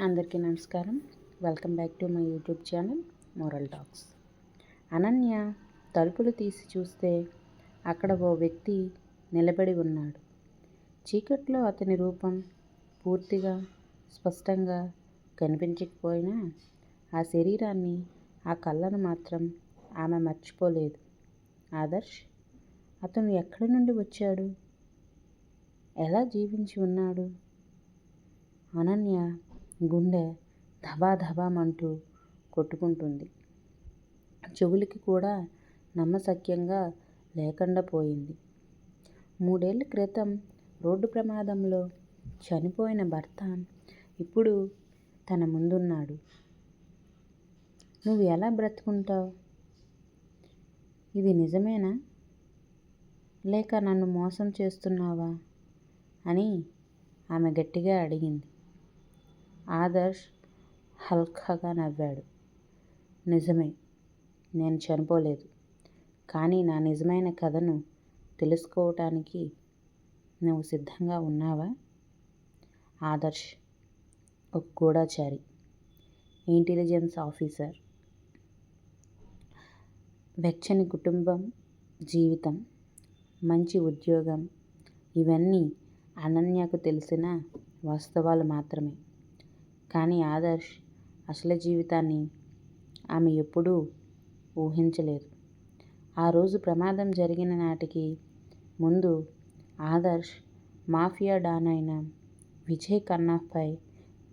అందరికీ నమస్కారం. Welcome back to my YouTube channel moral talks. Ananya తలుపులు తీసి చూస్తే అక్కడ ఓ వ్యక్తి నిలబడి ఉన్నాడు. చీకట్లో అతని రూపం పూర్తిగా స్పష్టంగా కనిపించకపోయినా ఆ శరీరాన్ని ఆ కళ్ళను మాత్రం ఆమె మర్చిపోలేదు. ఆదర్శ్ అతను ఎక్కడి నుండి వచ్చాడు? ఎలా జీవించి ఉన్నాడు? అనన్య గుండె ధబా ధబామంటూ కొట్టుకుంటుంది. చెవులకి కూడా నమ్మశక్యంగా లేకుండా పోయింది. మూడేళ్ళ క్రితం రోడ్డు ప్రమాదంలో చనిపోయిన భర్త ఇప్పుడు తన ముందున్నాడు. నువ్వు ఎలా బ్రతుకుంటావు? ఇది నిజమేనా? లేక నన్ను మోసం చేస్తున్నావా? అని ఆమె గట్టిగా అడిగింది. ఆదర్శ్ హల్కగా నవ్వాడు. నిజమే నేను చనిపోలేదు. కానీ నా నిజమైన కథను తెలుసుకోవటానికి నువ్వు సిద్ధంగా ఉన్నావా? ఆదర్శ్ ఒక గూఢాచారి ఇంటెలిజెన్స్ ఆఫీసర్. వెచ్చని కుటుంబం జీవితం మంచి ఉద్యోగం ఇవన్నీ అనన్యకు తెలిసిన వాస్తవాలు మాత్రమే. కానీ ఆదర్శ్ అసలు జీవితాన్ని ఆమె ఎప్పుడూ ఊహించలేదు. ఆ రోజు ప్రమాదం జరిగిన నాటికి ముందు ఆదర్శ్ మాఫియా డాన్ అయిన విజయ్ ఖన్నాపై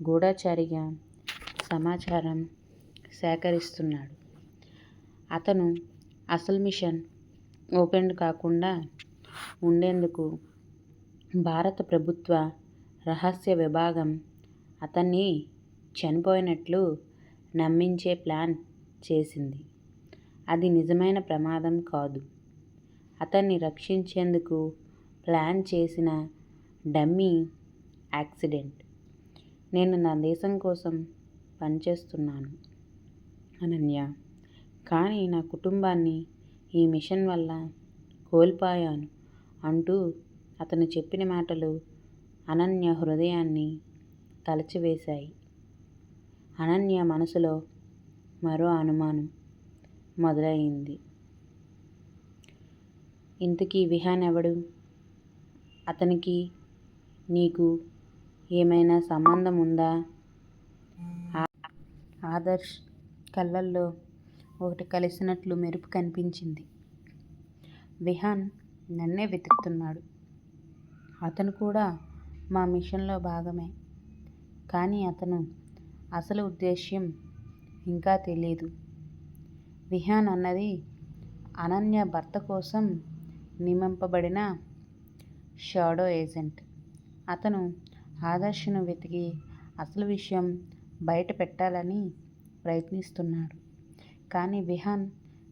గూఢచారిగా సమాచారం సేకరిస్తున్నాడు. అతను అసలు మిషన్ ఓపెన్ కాకుండా ఉండేందుకు భారత ప్రభుత్వ రహస్య విభాగం అతన్ని చనిపోయినట్లు నమ్మించే ప్లాన్ చేసింది. అది నిజమైన ప్రమాదం కాదు. అతన్ని రక్షించేందుకు ప్లాన్ చేసిన డమ్మీ యాక్సిడెంట్. నేను నా దేశం కోసం పనిచేస్తున్నాను అనన్య. కానీ నా కుటుంబాన్ని ఈ మిషన్ వల్ల కోల్పోయాను అంటూ అతను చెప్పిన మాటలు అనన్య హృదయాన్ని తలచివేశాయి. అనన్య మనసులో మరో అనుమానం మొదలైంది. ఇంతకీ విహాన్ ఎవడు? అతనికి నీకు ఏమైనా సంబంధం ఉందా? ఆదర్శ్ కళ్ళల్లో ఒకటి కలిసినట్లు మెరుపు కనిపించింది. విహాన్ నన్నే వెతుకుతున్నాడు. అతను కూడా మా మిషన్లో భాగమే. కానీ అతను అసలు ఉద్దేశ్యం ఇంకా తెలియదు విహాన్ అన్నది అనన్య భర్త కోసం నియమింపబడిన షాడో ఏజెంట్. అతను ఆదర్శను వెతికి అసలు విషయం బయట పెట్టాలని ప్రయత్నిస్తున్నాడు. కానీ విహాన్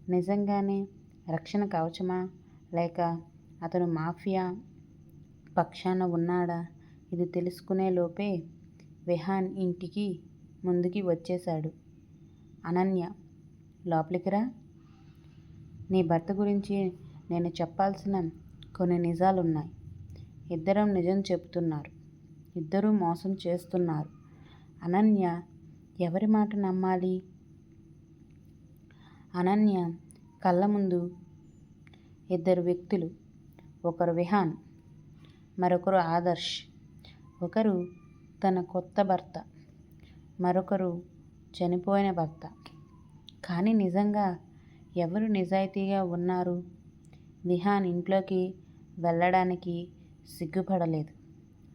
నిజంగానే రక్షణ కవచమా? లేక అతను మాఫియా పక్షాన ఉన్నాడా? ఇది తెలుసుకునే లోపే విహాన్ ఇంటికి ముందుకి వచ్చేశాడు. అనన్య లోపలికి రా. నీ భర్త గురించి నేను చెప్పాల్సిన కొన్ని నిజాలున్నాయి. ఇద్దరం నిజం చెబుతున్నారు. ఇద్దరూ మోసం చేస్తున్నారు. అనన్య ఎవరి మాట నమ్మాలి? అనన్య కళ్ళ ముందు ఇద్దరు వ్యక్తులు ఒకరు విహాన్ మరొకరు ఆదర్శ్. ఒకరు తన కొత్త భర్త మరొకరు చనిపోయిన భర్త. కానీ నిజంగా ఎవరు నిజాయితీగా ఉన్నారు? విహాన్ ఇంట్లోకి వెళ్ళడానికి సిగ్గుపడలేదు.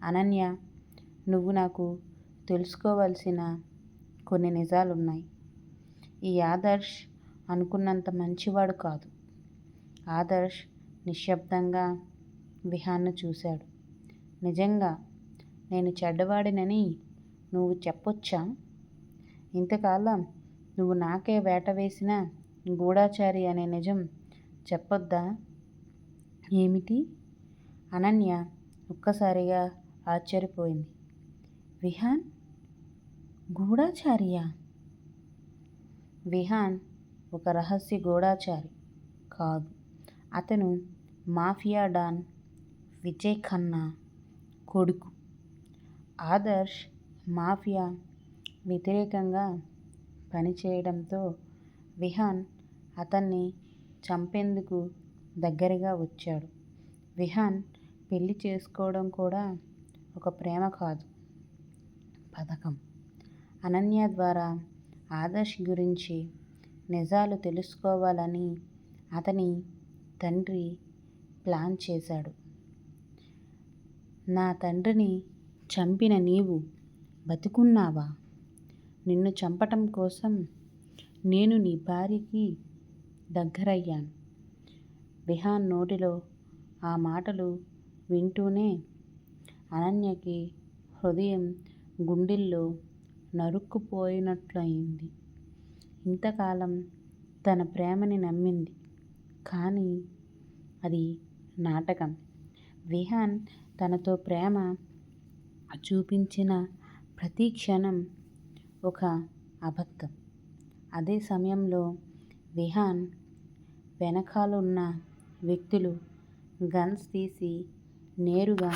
అనన్య నువ్వు నాకు తెలుసుకోవలసిన కొన్ని నిజాలున్నాయి. ఈ ఆదర్శ్ అనుకున్నంత మంచివాడు కాదు. ఆదర్శ్ నిశ్శబ్దంగా విహాన్ను చూశాడు. నిజంగా నేను చెడ్డవాడినని నువ్వు చెప్పొచ్చా? ఇంతకాలం నువ్వు నాకే వేట వేసిన గూఢాచారి అనే నిజం చెప్పొద్దా? ఏమిటి? అనన్య ఒక్కసారిగా ఆశ్చర్యపోయింది. విహాన్? గూఢాచారియా? విహాన్ ఒక రహస్య గూఢాచారి కాదు. అతను మాఫియా డాన్ విజయ్ ఖన్నా కొడుకు. ఆదర్శ్ మాఫియా వ్యతిరేకంగా పనిచేయడంతో విహాన్ అతన్ని చంపేందుకు దగ్గరగా వచ్చాడు. విహాన్ పెళ్ళి చేసుకోవడం కూడా ఒక ప్రేమ కాదు, పథకం. అనన్య ద్వారా ఆదర్శ్ గురించి నిజాలు తెలుసుకోవాలని అతని తండ్రి ప్లాన్ చేశాడు. నా తండ్రిని చంపిన నీవు బతికున్నావా? నిన్ను చంపటం కోసం నేను నీ భార్యకి దగ్గరయ్యాను. విహాన్ నోటిలో ఆ మాటలు వింటూనే అనన్యకి హృదయం గుండెల్లో నరుక్కుపోయినట్లయింది. ఇంతకాలం తన ప్రేమని నమ్మింది. కానీ అది నాటకం. విహాన్ తనతో ప్రేమ చూపించిన ప్రతి క్షణం ఒక అబద్ధం. అదే సమయంలో విహాన్ వెనకాలున్న వ్యక్తులు గన్స్ తీసి నేరుగా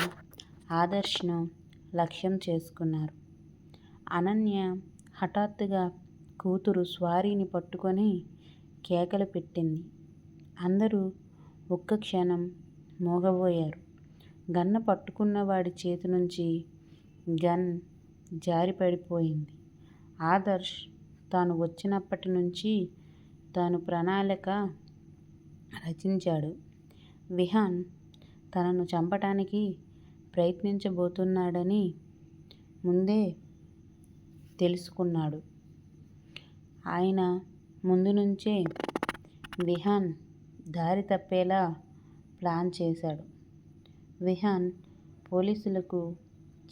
ఆదర్శ్ను లక్ష్యం చేసుకున్నారు. అనన్య హఠాత్తుగా కూతురు స్వారీని పట్టుకొని కేకలు పెట్టింది. అందరూ ఒక్క క్షణం మూగబోయారు. వాడి పట్టుకున్నవాడి చేతినుంచి గన్ జారిపడిపోయింది. ఆదర్శ్ తాను వచ్చినప్పటి నుంచి తాను ప్రణాళిక రచించాడు. విహాన్ తనను చంపటానికి ప్రయత్నించబోతున్నాడని ముందే తెలుసుకున్నాడు. ఆయన ముందు నుంచే విహాన్ దారి తప్పేలా ప్లాన్ చేశాడు. విహాన్ పోలీసులకు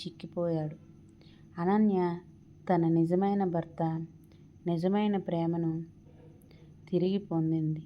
చిక్కిపోయాడు. అనన్య తన నిజమైన భర్త, నిజమైన ప్రేమను తిరిగి పొందింది.